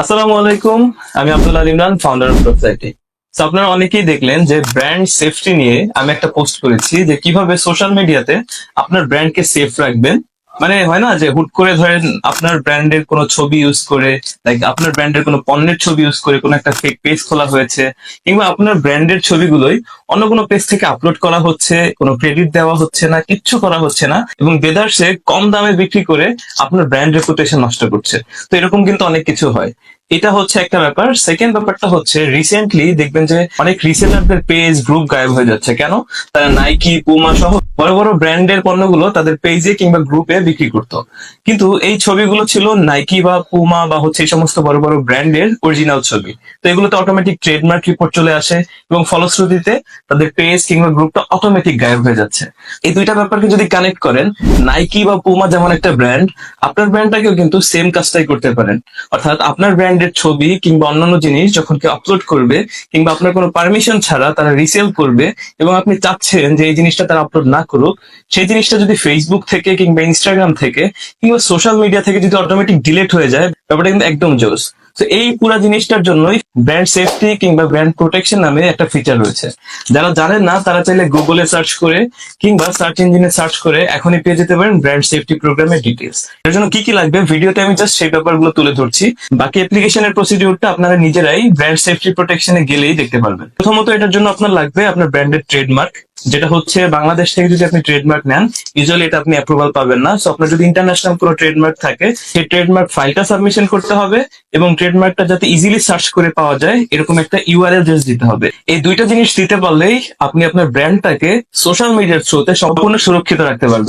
আসসালামু আলাইকুম, আমি Abdul Al Imran founder of society তো আপনারা অনেকেই দেখলেন যে ব্র্যান্ড সেফটি নিয়ে আমি একটা পোস্ট করেছি যে কীভাবে সোশ্যাল মিডিয়াতে আপনার ব্র্যান্ডকে সেফ রাখবেন। মানে হয় না যে হুট করে ধরেন আপনার ব্র্যান্ডের কোনো ছবি ইউজ করে লাইক আপনার ব্র্যান্ডের কোনো পণ্যের ছবি ইউজ করে, কোনো একটা ফেক পেজ খোলা হয়েছে, কিংবা আপনার ব্র্যান্ডের ছবিগুলোই অন্য কোনো পেজ থেকে আপলোড করা হচ্ছে, কোনো ক্রেডিট দেওয়া হচ্ছে না, কিচ্ছু করা হচ্ছে না, এবং বেদার্সে কম দামে বিক্রি করে আপনার ব্র্যান্ড রেপুটেশন নষ্ট করছে। তো এরকম কিন্তু অনেক কিছু হয়। এটা হচ্ছে একটা ব্যাপার। সেকেন্ড ব্যাপারটা হচ্ছে রিসেন্টলি দেখবেন যে অনেক রিসেলারদের পেজ গ্রুপ গায়েব হয়ে যাচ্ছে। কেন? তারা নাইকি পুমা সহ বড় বড় ব্র্যান্ডের পণ্যগুলো তাদের পেজে কিংবা গ্রুপে বিক্রি করতো। কিন্তু এই ছবিগুলো ছিল নাইকি বা পুমা বা হচ্ছে এই সমস্ত বড় বড় ব্র্যান্ডের অরিজিনাল ছবি। তো এগুলোতে অটোমেটিক ট্রেডমার্ক রিপোর্ট চলে আসে এবং ফলশ্রুতিতে তাদের পেজ কিংবা গ্রুপটা অটোমেটিক গায়েব হয়ে যাচ্ছে। এই দুইটা ব্যাপারকে যদি কানেক্ট করেন নাইকি বা পুমা যেমন একটা ব্র্যান্ড আপনার ব্র্যান্ডটাকেও কিন্তু সেম কাজটাই করতে পারেন। অর্থাৎ আপনার ব্র্যান্ডের ছবি কিংবা অন্যান্য জিনিস যখন কেউ আপলোড করবে কিংবা আপনার কোনো পারমিশন ছাড়া তারা রিসেল করবে এবং আপনি চাচ্ছেন যে এই জিনিসটা তারা আপলোড না করুক, সেই জিনিসটা যদি ফেসবুক থেকে কিংবা ইনস্টাগ্রাম থেকে কিংবা সোশ্যাল মিডিয়া থেকে যদি অটোমেটিক ডিলেট হয়ে যায়, ব্যাপারটা কিন্তু একদম জোস। তো এই পুরো জিনিসটার জন্যই ব্র্যান্ড সেফটি কিংবা ব্র্যান্ড প্রোটেকশন নামে একটা ফিচার রয়েছে। যারা জানেন না, তারা চাইলে গুগলে সার্চ করে কিংবা সার্চ ইঞ্জিনে সার্চ করে এখনই পেয়ে যেতে পারেন ব্র্যান্ড সেফটি প্রোগ্রামের ডিটেলস এর জন্য কি কি লাগবে? ভিডিওতে আমি জাস্ট সেই ব্যাপারগুলো তুলে ধরছি। বাকি অ্যাপ্লিকেশনের প্রসিডিউরটা আপনারা নিজেরাই ব্র্যান্ড সেফটি প্রোটেকশনে গেলেই দেখতে পারবেন। প্রথমত এটার জন্য আপনার লাগবে আপনার ব্র্যান্ডের ট্রেডমার্ক যেটা হচ্ছে বাংলাদেশ থেকে যদি আপনি ট্রেডমার্ক নেন ইউজুয়ালি এটা আপনি অ্যাপ্রুভাল পাবেন না। সো আপনার যদি ইন্টারন্যাশনাল কোনো ট্রেডমার্ক থাকে, সেই ট্রেডমার্ক ফাইলটা সাবমিশন করতে হবে এবং ট্রেডমার্কটা যাতে ইজিলি সার্চ করে পাওয়া যায়, এরকম একটা ইউআরএল অ্যাড্রেস দিতে হবে। এই দুইটা জিনিস দিতে পারলেই আপনি আপনার ব্র্যান্ডটাকে সোশ্যাল মিডিয়ার থ্রুতে সম্পূর্ণ সুরক্ষিত রাখতে পারবেন।